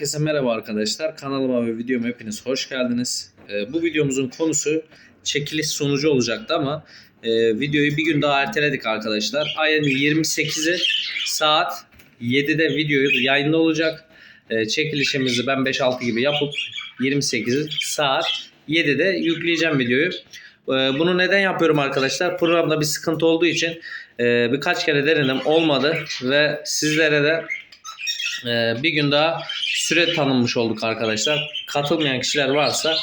Herkese merhaba arkadaşlar. Kanalıma ve videoma hepiniz hoş geldiniz. Ee, bu videomuzun konusu çekiliş sonucu olacaktı ama e, videoyu bir gün daha erteledik arkadaşlar. Ayın 28'i saat 7'de videoyu yayında olacak. Ee, çekilişimizi ben 5-6 gibi yapıp 28'i saat 7'de yükleyeceğim videoyu. Ee, bunu neden yapıyorum arkadaşlar? Programda bir sıkıntı olduğu için e, birkaç kere denedim olmadı ve sizlere de ee, bir gün daha süre tanınmış olduk arkadaşlar. Katılmayan kişiler varsa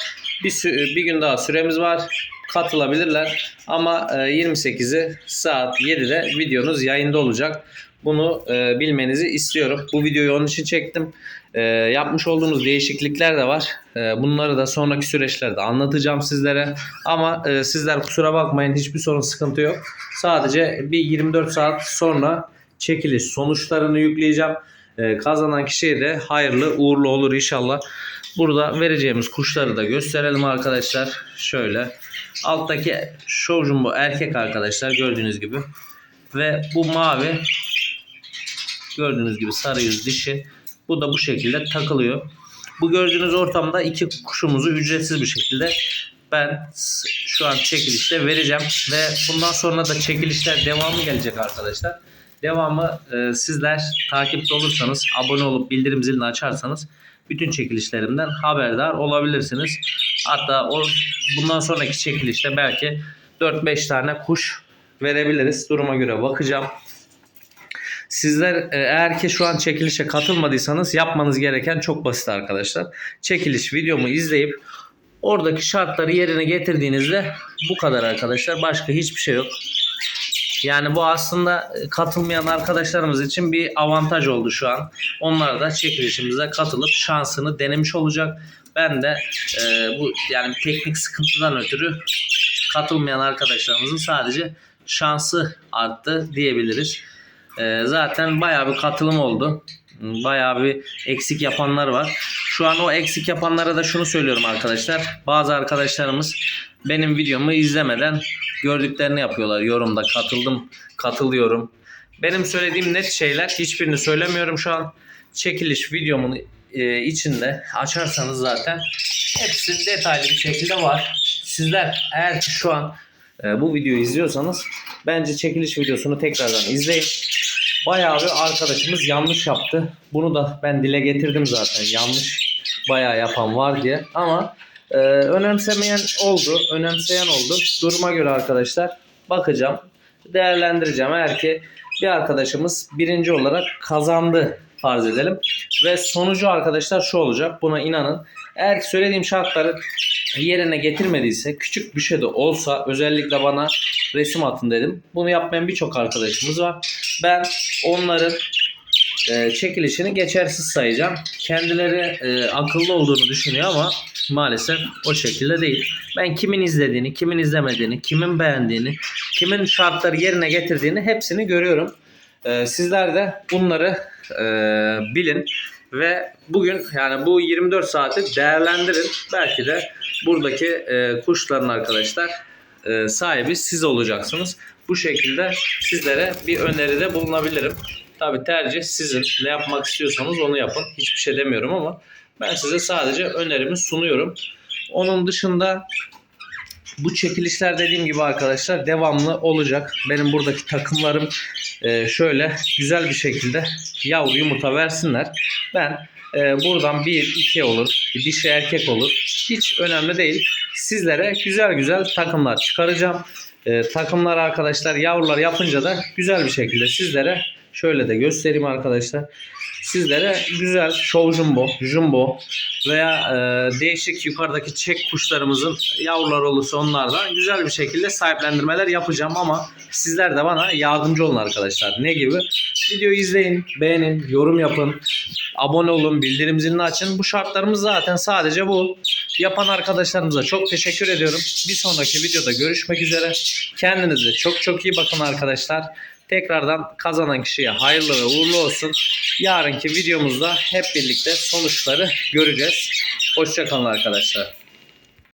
bir, bir gün daha süremiz var. Katılabilirler. Ama e, 28'i saat 7'de videonuz yayında olacak. Bunu e, bilmenizi istiyorum. Bu videoyu onun için çektim. E, yapmış olduğumuz değişiklikler de var. E, bunları da sonraki süreçlerde anlatacağım sizlere. Ama sizler kusura bakmayın hiçbir sorun sıkıntı yok. Sadece bir 24 saat sonra çekiliş sonuçlarını yükleyeceğim. Ee, kazanan kişiye de hayırlı uğurlu olur inşallah. Burada vereceğimiz kuşları da gösterelim arkadaşlar. Şöyle. Alttaki show jumbo erkek arkadaşlar gördüğünüz gibi. Ve bu mavi gördüğünüz gibi sarı yüz dişi. Bu da bu şekilde takılıyor. Bu gördüğünüz ortamda iki kuşumuzu ücretsiz bir şekilde ben şu an çekilişte vereceğim ve bundan sonra da çekilişler devamı gelecek arkadaşlar. Devamı e, sizler takipte olursanız, abone olup bildirim zilini açarsanız bütün çekilişlerimden haberdar olabilirsiniz. Hatta o bundan sonraki çekilişte belki 4-5 tane kuş verebiliriz. Duruma göre bakacağım. Sizler e, eğer ki şu an çekilişe katılmadıysanız yapmanız gereken çok basit arkadaşlar. Çekiliş videomu izleyip oradaki şartları yerine getirdiğinizde bu kadar arkadaşlar. Başka hiçbir şey yok. Yani bu aslında katılmayan arkadaşlarımız için bir avantaj oldu şu an. Onlar da çekilişimize katılıp şansını denemiş olacak. Ben de e, bu yani teknik sıkıntıdan ötürü katılmayan arkadaşlarımızın sadece şansı arttı diyebiliriz. E, zaten bayağı bir katılım oldu. Bayağı bir eksik yapanlar var. Şu an o eksik yapanlara da şunu söylüyorum arkadaşlar. Bazı arkadaşlarımız benim videomu izlemeden gördüklerini yapıyorlar. Yorumda katıldım, katılıyorum. Benim söylediğim net şeyler hiçbirini söylemiyorum şu an. Çekiliş videomun e, içinde açarsanız zaten hepsi detaylı bir şekilde var. Sizler eğer ki şu an e, bu videoyu izliyorsanız bence çekiliş videosunu tekrardan izleyin. Bayağı bir arkadaşımız yanlış yaptı. Bunu da ben dile getirdim zaten. Yanlış bayağı yapan var diye. Ama ee, önemsemeyen oldu, önemseyen oldu. Duruma göre arkadaşlar bakacağım, değerlendireceğim. Eğer ki bir arkadaşımız birinci olarak kazandı farz edelim. Ve sonucu arkadaşlar şu olacak. Buna inanın. Eğer söylediğim şartları yerine getirmediyse küçük bir şey de olsa özellikle bana resim atın dedim. Bunu yapmayan birçok arkadaşımız var. Ben onların e, çekilişini geçersiz sayacağım. Kendileri e, akıllı olduğunu düşünüyor ama maalesef o şekilde değil. Ben kimin izlediğini, kimin izlemediğini, kimin beğendiğini, kimin şartları yerine getirdiğini hepsini görüyorum. E, sizler de bunları e, bilin ve bugün yani bu 24 saati değerlendirin. Belki de buradaki e, kuşların arkadaşlar e, sahibi siz olacaksınız. Bu şekilde sizlere bir öneride bulunabilirim. Tabi tercih sizin. Ne yapmak istiyorsanız onu yapın. Hiçbir şey demiyorum ama ben size sadece önerimi sunuyorum. Onun dışında bu çekilişler dediğim gibi arkadaşlar devamlı olacak. Benim buradaki takımlarım e, şöyle güzel bir şekilde yavru yumurta versinler. Ben e, buradan bir iki olur, dişi erkek olur. Hiç önemli değil. Sizlere güzel güzel takımlar çıkaracağım. E, takımlar arkadaşlar yavrular yapınca da güzel bir şekilde sizlere şöyle de göstereyim arkadaşlar. Sizlere güzel show jumbo, jumbo veya e, değişik yukarıdaki çek kuşlarımızın yavrular olursa onlardan güzel bir şekilde sahiplendirmeler yapacağım ama sizler de bana yardımcı olun arkadaşlar. Ne gibi? Videoyu izleyin, beğenin, yorum yapın, abone olun, bildirim zilini açın. Bu şartlarımız zaten sadece bu. Yapan arkadaşlarımıza çok teşekkür ediyorum. Bir sonraki videoda görüşmek üzere. Kendinize çok çok iyi bakın arkadaşlar. Tekrardan kazanan kişiye hayırlı ve uğurlu olsun. Yarınki videomuzda hep birlikte sonuçları göreceğiz. Hoşçakalın arkadaşlar.